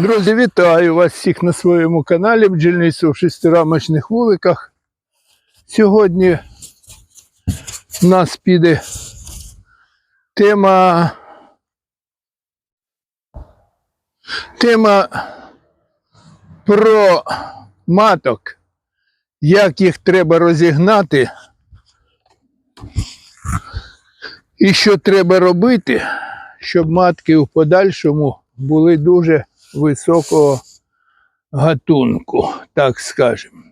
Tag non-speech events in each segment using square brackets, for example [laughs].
Друзі, вітаю вас всіх на своєму каналі Бджільництво в шестирамочних вуликах. Сьогодні в нас піде тема. Тема про маток, як їх треба розігнати, і що треба робити, щоб матки в подальшому були дуже високого гатунку, так скажемо.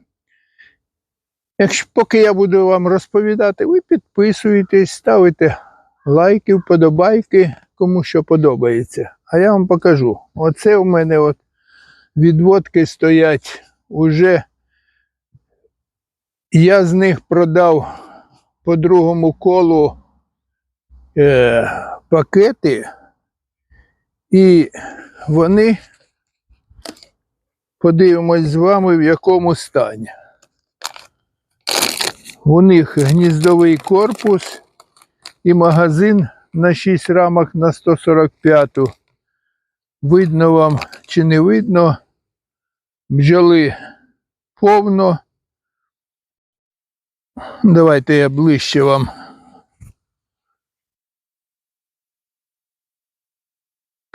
Якщо поки я буду вам розповідати, ви підписуєтесь, ставите лайки, вподобайки, кому що подобається. А я вам покажу. Оце у мене от відводки стоять уже. Я з них продав по другому колу е, пакети, і вони подивимось з вами в якому стані. У них гніздовий корпус і магазин на 6 рамок на 145. Видно вам чи не видно. Бджоли повно. Давайте я ближче вам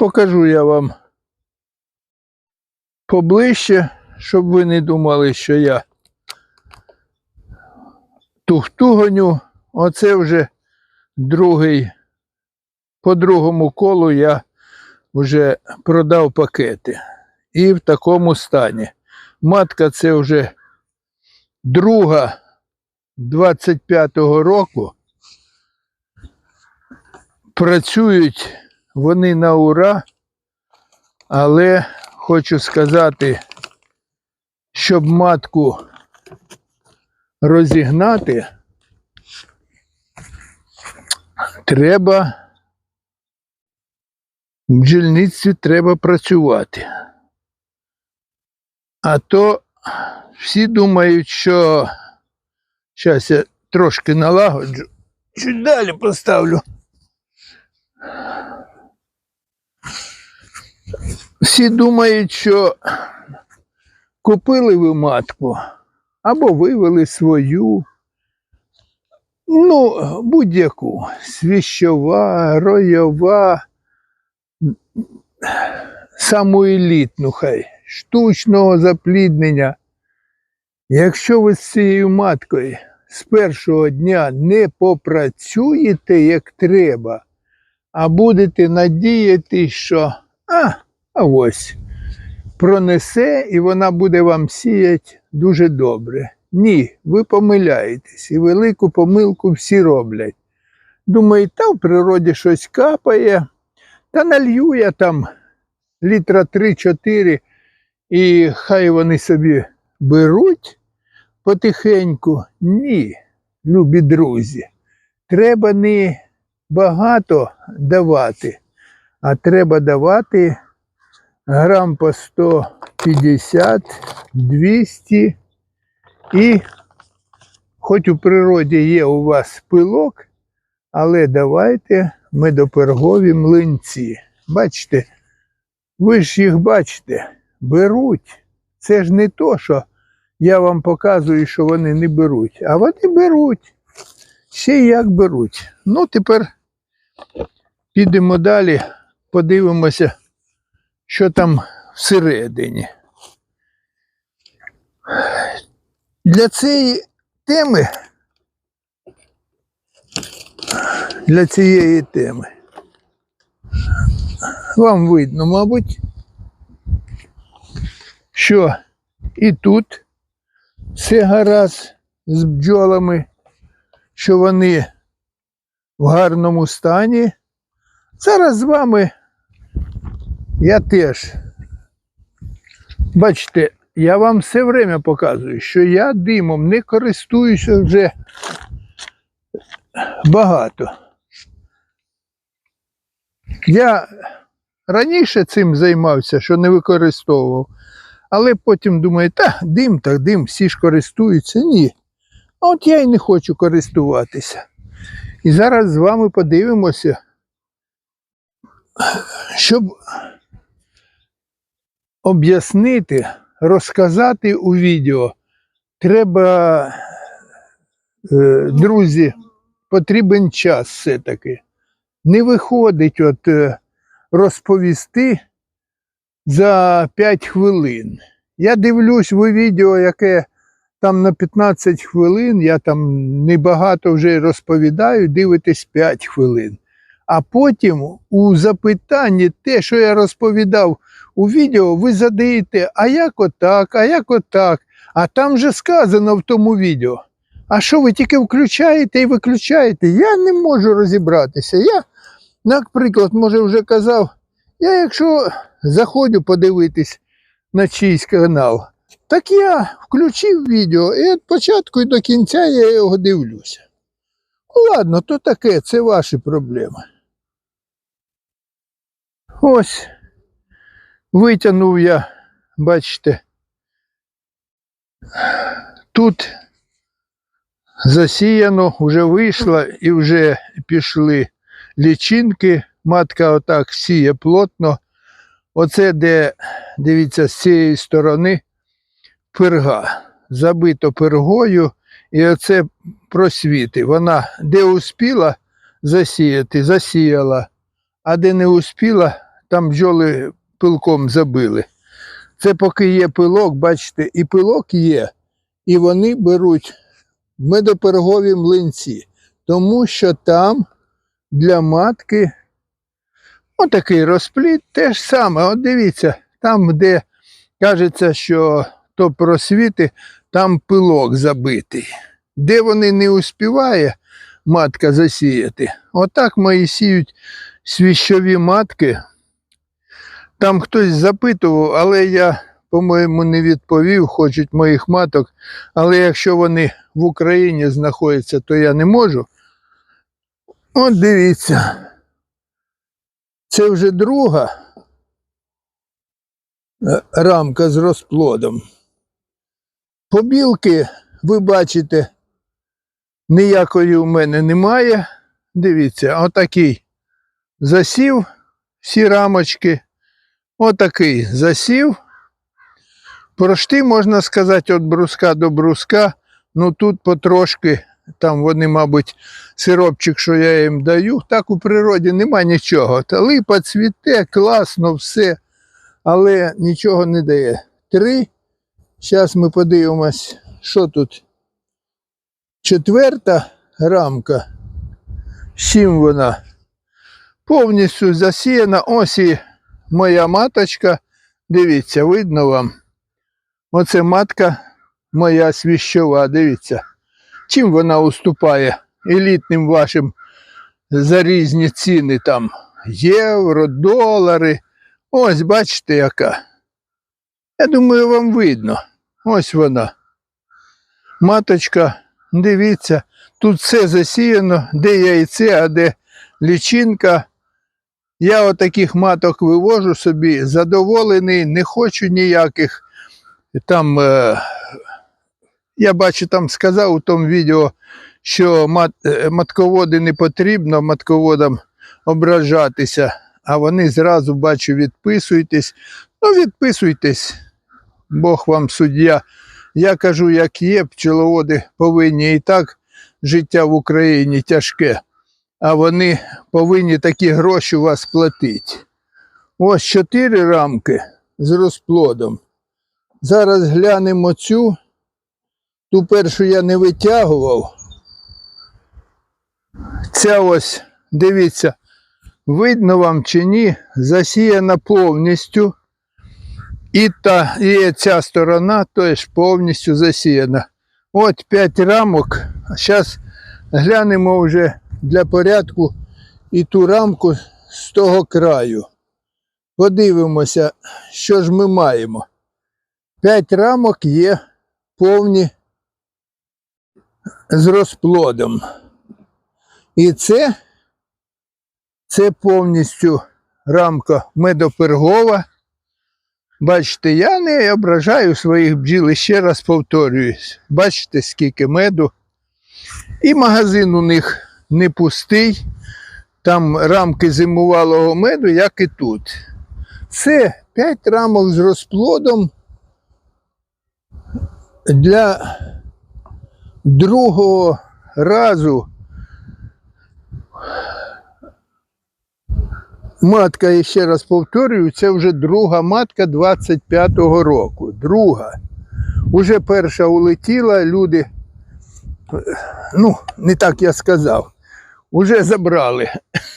покажу я вам поближче, щоб ви не думали, що я тухту гоню. Оце вже другий, по другому колу я вже продав пакети. І в такому стані. Матка це вже друга 25-го року. Працюють вони на ура, але хочу сказати, щоб матку розігнати, треба в бджільництві треба працювати. А то всі думають, що зараз я трошки налагоджу, чуть далі поставлю. Всі думають, що купили ви матку або вивели свою, ну, будь-яку свіщова, ройова, саму елітну хай, штучного запліднення. Якщо ви з цією маткою з першого дня не попрацюєте як треба, а будете надіятися, що а, а ось пронесе і вона буде вам сіяти дуже добре. Ні, ви помиляєтесь, і велику помилку всі роблять. Думають, та в природі щось капає, та налью я там літра 3-4, і хай вони собі беруть потихеньку. Ні, любі друзі, треба не багато давати, а треба давати грам по 150, 200 і хоч у природі є у вас пилок, але давайте медопергові млинці. Бачите, ви ж їх бачите, беруть. Це ж не то, що я вам показую, що вони не беруть, а вони беруть. Ще як беруть. Ну, тепер підемо далі, подивимося, що там всередині. Для цієї теми, для цієї теми, вам видно, мабуть, що і тут все гаразд з бджолами, що вони в гарному стані. Зараз з вами я теж. Бачите, я вам все время показую, що я димом не користуюся вже багато. Я раніше цим займався, що не використовував, але потім думаю, та дим так дим, всі ж користуються. Ні. А от я і не хочу користуватися. І зараз з вами подивимося, щоб об'яснити, розказати у відео. Треба, е, друзі, потрібен час все-таки. Не виходить от е, розповісти за 5 хвилин. Я дивлюсь ви відео, яке там на 15 хвилин, я там небагато вже розповідаю, дивитесь 5 хвилин. А потім у запитанні те, що я розповідав у відео, ви задаєте, а як отак, а як отак. А там же сказано в тому відео. А що ви тільки включаєте і виключаєте? Я не можу розібратися. Я, наприклад, може вже казав, я якщо заходжу подивитись на чийсь канал, так я включив відео і від початку і до кінця я його дивлюся. Ну, Ладно, то таке, це ваші проблеми. Ось витягнув я, бачите, тут засіяно, вже вийшло і вже пішли лічинки. Матка отак сіє плотно. Оце де, дивіться, з цієї сторони перга. Забито пергою, і оце просвіти. Вона де успіла засіяти, засіяла, а де не успіла, там бджоли пилком забили. Це поки є пилок, бачите, і пилок є, і вони беруть медопергові млинці, тому що там для матки отакий розплід те ж саме. От дивіться, там, де кажеться, що то просвіти, там пилок забитий. Де вони не успіває матка засіяти, отак мої сіють свіщові матки. Там хтось запитував, але я, по-моєму, не відповів, хочуть моїх маток. Але якщо вони в Україні знаходяться, то я не можу. От дивіться. Це вже друга рамка з розплодом. Побілки, ви бачите, ніякої у мене немає. Дивіться, отакий засів всі рамочки. Отакий засів. Прошти, можна сказати, від бруска до бруска. Ну тут потрошки, там вони, мабуть, сиропчик, що я їм даю. Так у природі нема нічого. Та липа цвіте, класно, все, але нічого не дає. Три. Зараз ми подивимось, що тут. Четверта рамка. Чим вона? Повністю засіяна. Ось і моя маточка. Дивіться, видно вам. Оце матка моя свіщова, дивіться. Чим вона уступає елітним вашим за різні ціни там євро, долари. Ось бачите, яка. Я думаю, вам видно. Ось вона. Маточка, дивіться, тут все засіяно, де яйце, а де лічинка. Я отаких маток вивожу собі, задоволений, не хочу ніяких. Там, е, я бачу, там сказав у тому відео, що мат, е, матководи не потрібно матководам ображатися, а вони зразу бачу, відписуйтесь. Ну, відписуйтесь, Бог вам суддя. Я кажу, як є, пчеловоди повинні і так життя в Україні тяжке, а вони повинні такі гроші у вас платити. Ось чотири рамки з розплодом. Зараз глянемо цю. Ту першу я не витягував. Ця ось, дивіться, видно вам чи ні, засіяна повністю. І та, і ця сторона теж повністю засіяна. От 5 рамок. Зараз глянемо вже для порядку і ту рамку з того краю. Подивимося, що ж ми маємо. 5 рамок є повні з розплодом. І це, це повністю рамка медопергова. Бачите, я не ображаю своїх бджіл, ще раз повторююсь. Бачите, скільки меду. І магазин у них не пустий. Там рамки зимувалого меду, як і тут. Це 5 рамок з розплодом для другого разу. Матка, я ще раз повторюю, це вже друга матка 25-го року. Друга. Уже перша улетіла, люди, ну, не так я сказав, уже забрали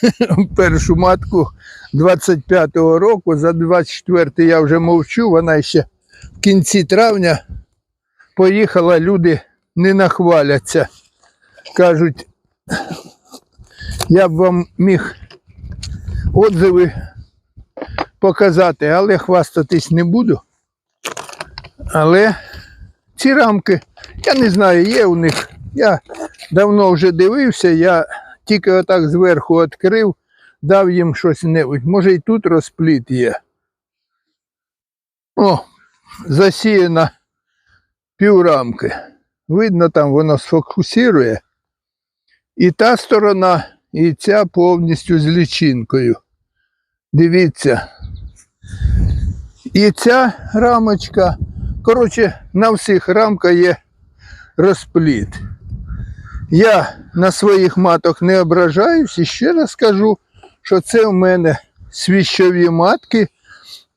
[laughs] першу матку 25-го року. За 24-й я вже мовчу, вона ще в кінці травня поїхала, люди не нахваляться. Кажуть, я б вам міг отзиви показати, але хвастатись не буду. Але ці рамки, я не знаю, є у них. Я давно вже дивився, я тільки отак зверху відкрив, дав їм щось небудь. Може і тут розпліт є. О, засіяна піврамки. Видно, там воно сфокусує. І та сторона, і ця повністю з лічинкою. Дивіться. І ця рамочка. Коротше, на всіх рамка є розпліт. Я на своїх маток не ображаюсь і ще раз скажу, що це в мене свіщові матки.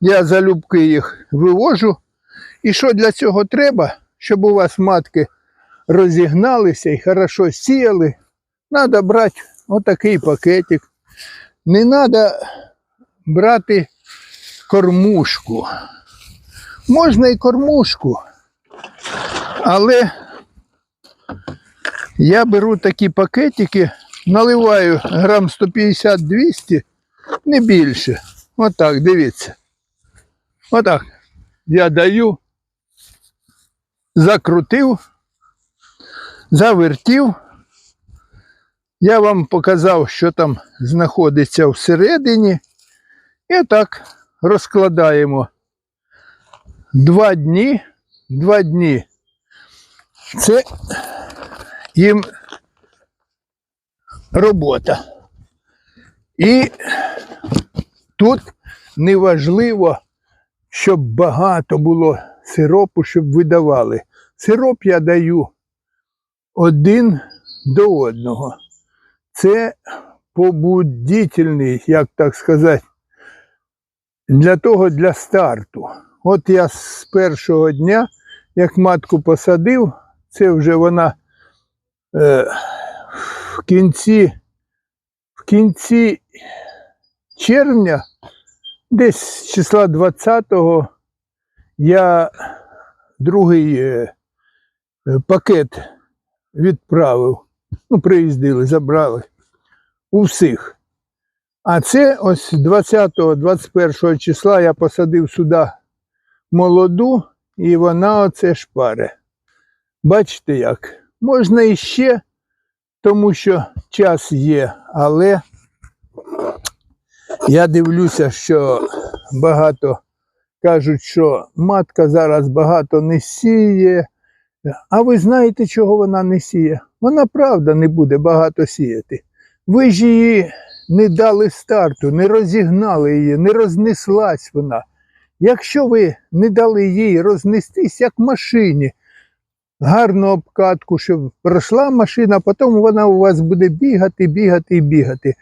Я залюбки їх вивожу. І що для цього треба, щоб у вас матки розігналися і хорошо сіяли, треба брати отакий пакетик. Не треба брати кормушку. Можна і кормушку, але я беру такі пакетики, наливаю грам 150-200, не більше. Отак, дивіться. Отак. Я даю, закрутив, завертів. Я вам показав, що там знаходиться всередині. І так розкладаємо два дні. Два дні. Це їм робота. І тут неважливо, щоб багато було сиропу, щоб видавали. Сироп я даю один до одного. Це побудительний, як так сказати, для того, для старту. От я з першого дня, як матку посадив, це вже вона в кінці, в кінці червня, десь з числа 20-го, я другий е, е, пакет відправив. Ну, приїздили, забрали у всіх. А це ось 20-21 числа я посадив сюди молоду, і вона оце шпаре. Бачите як? Можна іще, тому що час є, але я дивлюся, що багато кажуть, що матка зараз багато не сіє. А ви знаєте, чого вона не сіє? Вона правда не буде багато сіяти. Ви ж її не дали старту, не розігнали її, не рознеслась вона. Якщо ви не дали їй рознестись, як машині, гарну обкатку, щоб пройшла машина, потім вона у вас буде бігати, бігати і бігати.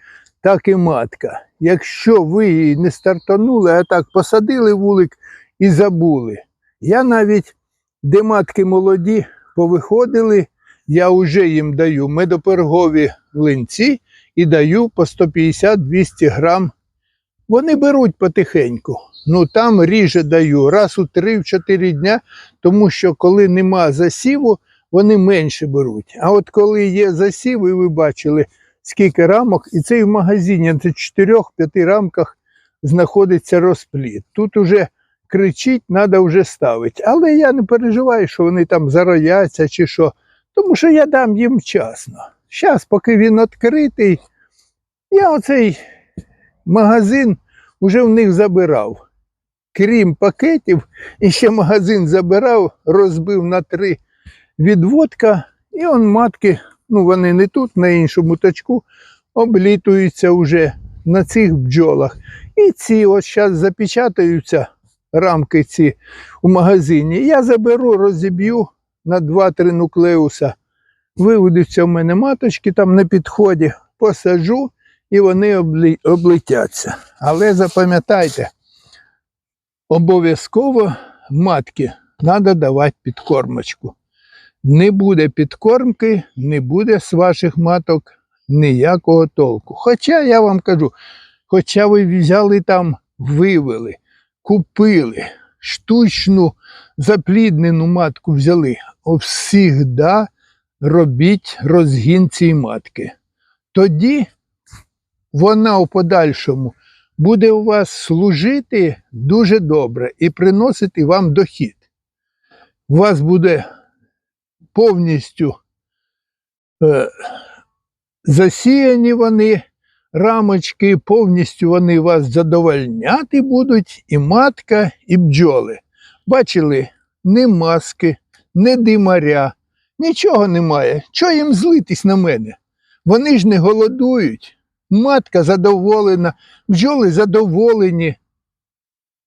Так і матка. Якщо ви її не стартанули, а так посадили вулик і забули. Я навіть, де матки молоді, повиходили, я вже їм даю медопергові линці і даю по 150-200 грам. Вони беруть потихеньку. Ну там ріже даю раз у 3-4 дня, тому що коли нема засіву, вони менше беруть. А от коли є засів, і ви бачили, скільки рамок, і це і в магазині, це 4-5 рамках знаходиться розпліт. Тут уже кричить, треба вже ставити. Але я не переживаю, що вони там зарояться чи що, тому що я дам їм вчасно. Зараз, поки він відкритий, я оцей магазин вже в них забирав. Крім пакетів, і ще магазин забирав, розбив на три відводка, і он матки, ну вони не тут, на іншому точку, облітуються вже на цих бджолах. І ці ось зараз запечатаються рамки ці у магазині. Я заберу, розіб'ю на 2-3 нуклеуса. Виведуться в мене маточки там на підході, посажу і вони облетяться. Але запам'ятайте, обов'язково матки треба давати підкормочку. Не буде підкормки, не буде з ваших маток ніякого толку. Хоча я вам кажу, хоча ви взяли там, вивели, купили, штучну запліднену матку взяли, всігда робіть розгін цієї матки. Тоді вона у подальшому буде у вас служити дуже добре і приносити вам дохід. У вас буде повністю е, засіяні вони, рамочки, повністю вони вас задовольняти будуть, і матка, і бджоли. Бачили, ні маски, ні димаря, нічого немає. Чого їм злитись на мене? Вони ж не голодують. Матка задоволена, бджоли задоволені.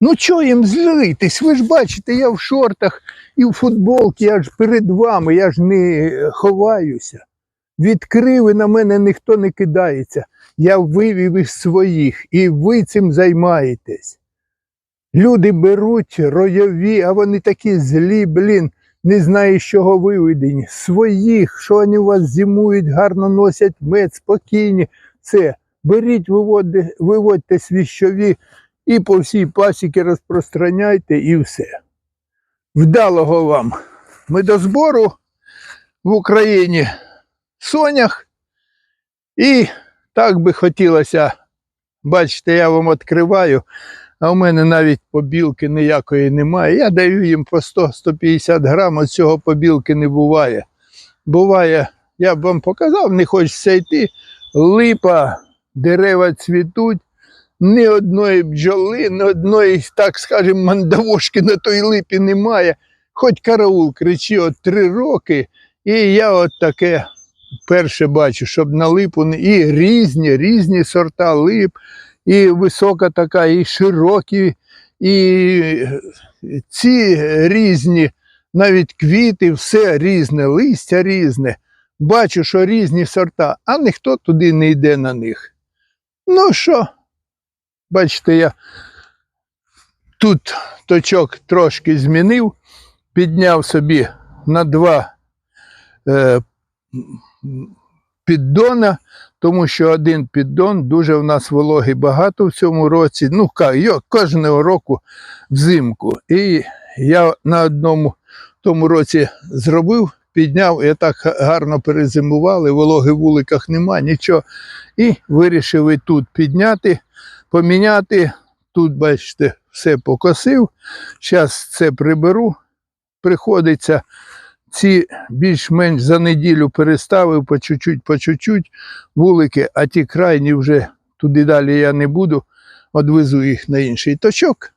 Ну, чого їм злитись? Ви ж бачите, я в шортах і в футболці, я ж перед вами, я ж не ховаюся. Відкрив і на мене ніхто не кидається. Я вивів із своїх, і ви цим займаєтесь. Люди беруть ройові, а вони такі злі, блін, не знаю, з чого виведені. Своїх, що вони у вас зимують, гарно носять мед, спокійні. Це беріть, виводьте, виводьте свіщові і по всій пасіки розпространяйте і все. Вдалого вам медозбору в Україні сонях. І так би хотілося, бачите, я вам відкриваю, а в мене навіть побілки ніякої немає. Я даю їм по 100-150 грам, от цього побілки не буває. Буває, я б вам показав, не хочеться йти. Липа, дерева цвітуть, ні одної бджоли, ні одної, так скажемо, мандавошки на той липі немає. Хоч караул кричи от три роки, і я от таке перше бачу, щоб на липу і різні, різні сорта лип, і висока така, і широкі, і ці різні, навіть квіти, все різне, листя різне. Бачу, що різні сорта, а ніхто туди не йде на них. Ну що, бачите, я тут точок трошки змінив, підняв собі на два е, піддона, тому що один піддон дуже в нас вологи багато в цьому році. Ну, кожного року взимку. І я на одному тому році зробив, підняв, і так гарно перезимували, вологи в вуликах нема, нічого. І вирішив і тут підняти, поміняти. Тут, бачите, все покосив. Зараз це приберу. Приходиться ці більш-менш за неділю переставив по чуть-чуть, по чуть-чуть вулики, а ті крайні вже туди далі я не буду, одвезу їх на інший точок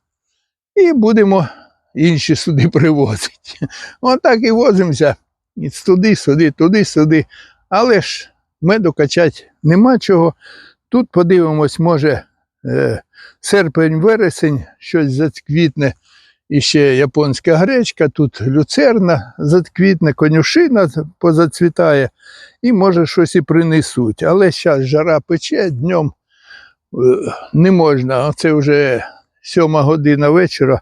і будемо інші сюди [laughs] привозити. Отак і возимося. І туди, сюди, туди, сюди. Але ж меду качати нема чого. Тут подивимось, може, е, серпень-вересень, щось зацквітне. І ще японська гречка, тут люцерна зацквітне, конюшина позацвітає, і може щось і принесуть. Але зараз жара пече, днем е, не можна. Оце вже сьома година вечора.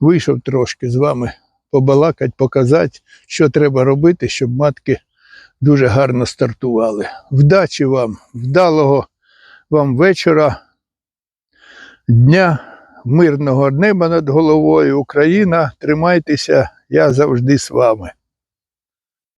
Вийшов трошки з вами побалакати, показати, що треба робити, щоб матки дуже гарно стартували. Вдачі вам, вдалого вам вечора, дня, мирного неба над головою. Україна, тримайтеся, я завжди з вами.